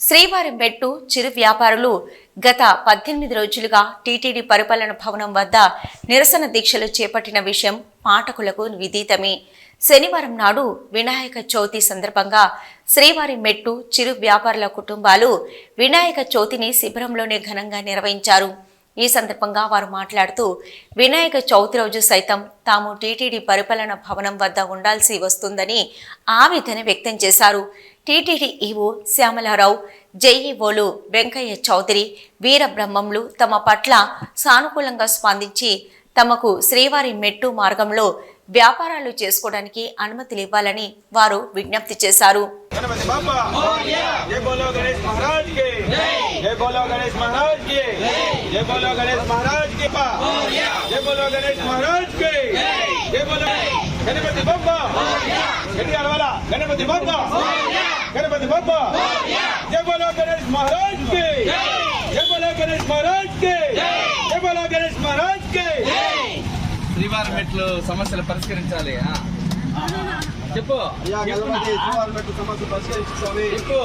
శ్రీవారి మెట్టు చిరు వ్యాపారులు గత పద్దెనిమిది రోజులుగా టీటీడీ పరిపాలన భవనం వద్ద నిరసన దీక్షలు చేపట్టిన విషయం పాఠకులకు విదితమే. శనివారం నాడు వినాయక చవితి సందర్భంగా శ్రీవారి మెట్టు చిరు వ్యాపారుల కుటుంబాలు వినాయక చవితిని శిబిరంలోనే ఘనంగా నిర్వహించారు. ఈ సందర్భంగా వారు మాట్లాడుతూ వినాయక చవితి రోజు సైతం తాము టీటీడీ పరిపాలన భవనం వద్ద ఉండాల్సి వస్తుందని ఆవేదన వ్యక్తం చేశారు. టీటీడీ ఈవో శ్యామలారావు జేఈఓలు వెంకయ్య చౌదరి వీరబ్రహ్మంలు తమ పట్ల సానుకూలంగా స్పందించి తమకు శ్రీవారి మెట్టు మార్గంలో వ్యాపారాలు చేసుకోవడానికి అనుమతులు ఇవ్వాలని వారు విజ్ఞప్తి చేశారు. जय बोलो गणेश महाराज के जय बोलो गणेश महाराज के जय बोलो गणेश महाराज के पा जय बोलो गणेश महाराज के जय बोलो गणपति बाबा गणियार वाला गणपति बाबा गणपति बाबा जय बोलो गणेश महाराज के जय बोलो गणेश महाराज के जय बोलो गणेश महाराज के శ్రీవారి మెట్లు సమస్యలు పరిష్కరించాలి ఆ. చెప్పు చెప్పు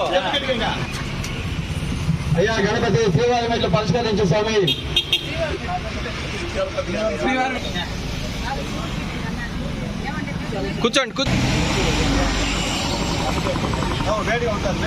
అయ్యా గణపతి శ్రీవారి మెట్లు పరిష్కరించు స్వామి. శ్రీవారి కూర్చోండి కూర్చో. వేడిగా ఉంటారు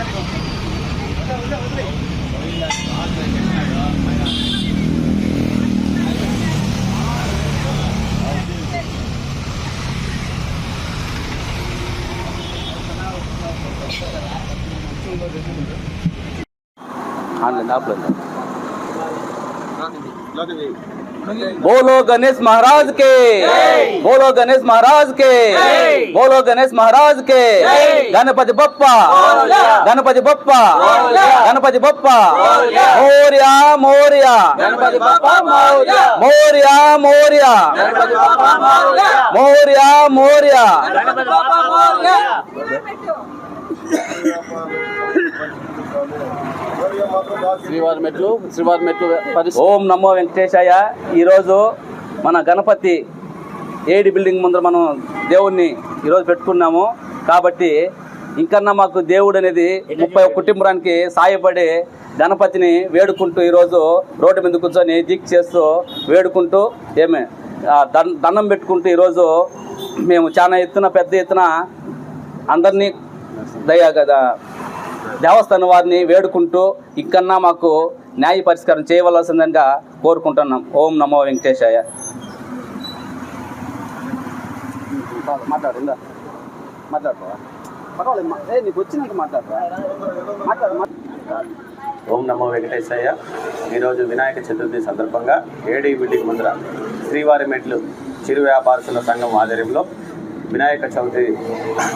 ಆನ್ಲೈನ್ ಆಫ್ಲೈನ್ बोलो गणेश महाराज के। बोलो गणेश महाराज के। बोलो गणेश महाराज के। गणपति बप्पा। गणपति बप्पा। गणपति बप्पा। मोरिया मोरिया। मोरिया। मोरिया मोरिया। मोरिया। శ్రీవారి మెట్లు శ్రీవారి మెట్లు ఓం నమో వెంకటేశాయ. ఈరోజు మన గణపతి ఏడి బిల్డింగ్ ముందర మనం దేవుణ్ణి ఈరోజు పెట్టుకున్నాము. కాబట్టి ఇంకన్నా మాకు దేవుడు అనేది ముప్పై కుటుంబానికి సాయపడి గణపతిని వేడుకుంటూ ఈరోజు రోడ్డు మీద కూర్చొని దీక్ష చేస్తూ వేడుకుంటూ ఏమే దండం పెట్టుకుంటూ ఈరోజు మేము చాలా ఎత్తున పెద్ద ఎత్తున అందరినీ దయా కదా దేవస్థానం వారిని వేడుకుంటూ ఇంకన్నా మాకు న్యాయ పరిష్కారం చేయవలసిందిగా కోరుకుంటున్నాం. ఓం నమో వెంకటేశాయ. మాట్లాడు ఓం నమో వెంకటేశయ్య ఈరోజు వినాయక చతుర్థి సందర్భంగా ఏడీ బిల్డింగ్ ముందర శ్రీవారి మెట్లు చిరు వ్యాపారస్తుల సంఘం ఆధ్వర్యంలో వినాయక చవితి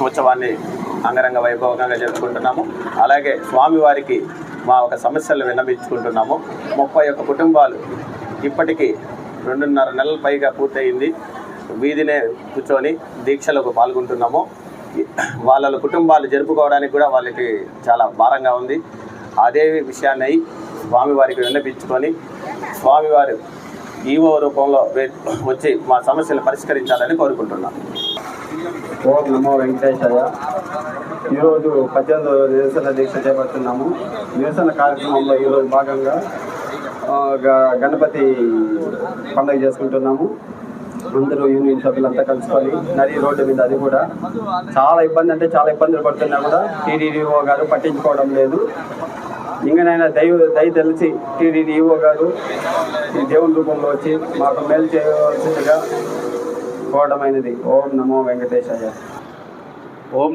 ఉత్సవాన్ని అంగరంగ వైభవంగా జరుపుకుంటున్నాము. అలాగే స్వామివారికి మా ఒక సమస్యలు విన్నపించుకుంటున్నాము ముప్పై ఒక్క కుటుంబాలు ఇప్పటికీ రెండున్నర నెలల పైగా పూర్తయింది. వీధినే కూర్చొని దీక్షలకు పాల్గొంటున్నాము. వాళ్ళ కుటుంబాలు జరుపుకోవడానికి కూడా వాళ్ళకి చాలా భారంగా ఉంది. అదే విషయాన్ని స్వామివారికి విన్నపించుకొని స్వామివారు ఈవో రూపంలో వచ్చి మా సమస్యలు పరిష్కరించాలని కోరుకుంటున్నాం. ఓం నమో వెంకటేశాయ. ఈరోజు పద్దెనిమిది నిరసన దీక్ష చేపడుతున్నాము. నిరసన కార్యక్రమంలో ఈరోజు భాగంగా గణపతి పండుగ చేసుకుంటున్నాము. అందరూ యూనియన్ సభ్యులంతా కలుసుకొని నది రోడ్డు మీద అది కూడా. చాలా ఇబ్బంది అంటే చాలా ఇబ్బందులు పడుతున్నా కూడా టీడీడీఓ గారు పట్టించుకోవడం లేదు. ఇంకనైనా దైవ దయ తెలిసి టీడీడీఓ గారు ఈ దేవుని రూపంలో వచ్చి మాకు మేలు చేయవలసిందిగా కోవడమైనది ఓం నమో వెంకటేశాయ.